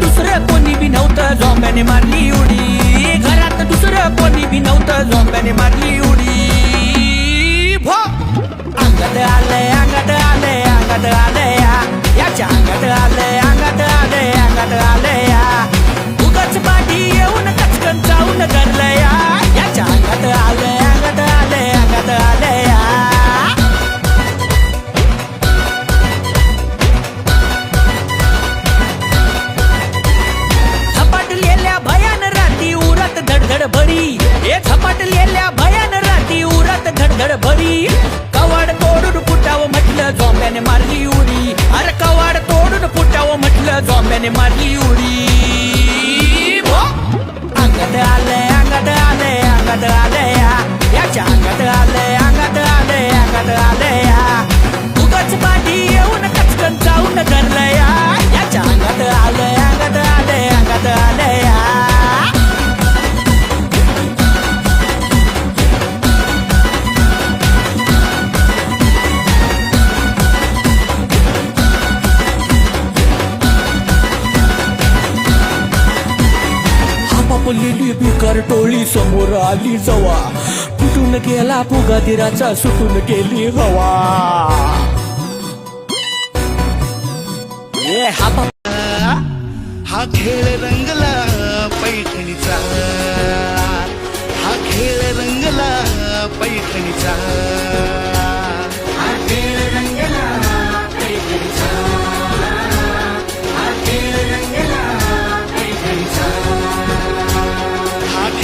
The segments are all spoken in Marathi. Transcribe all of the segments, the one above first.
दुसरं कोणी बी नव्हतं झोंब्याने मारली उडी. घरात दुसरं कोणी बी नव्हतं झोंब्याने मारली झोंब्याने मारली उडी. अरे कवाड तोडून फुटावं म्हटलं झोंब्याने मारली उडी. तापलेली भिकार टोळी समोर आली जवा. फुटून गेला फुगादिराचा सुटून गेली हवा. हा खेळ रंगला पैठणीचा. हा खेळ रंगला पैठणीचा.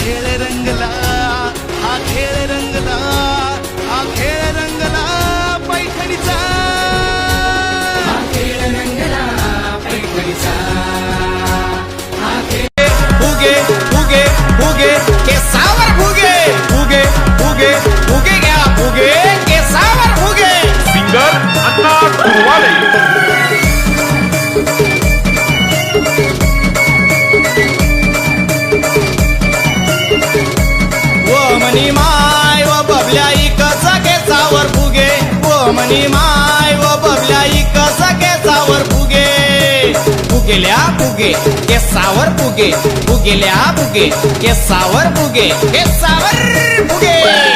खेल रंगला हा खेल रंग फुगेल्या फुगे केसावर भुगे के फुगे भुगे, फुगे केसावर भुगे।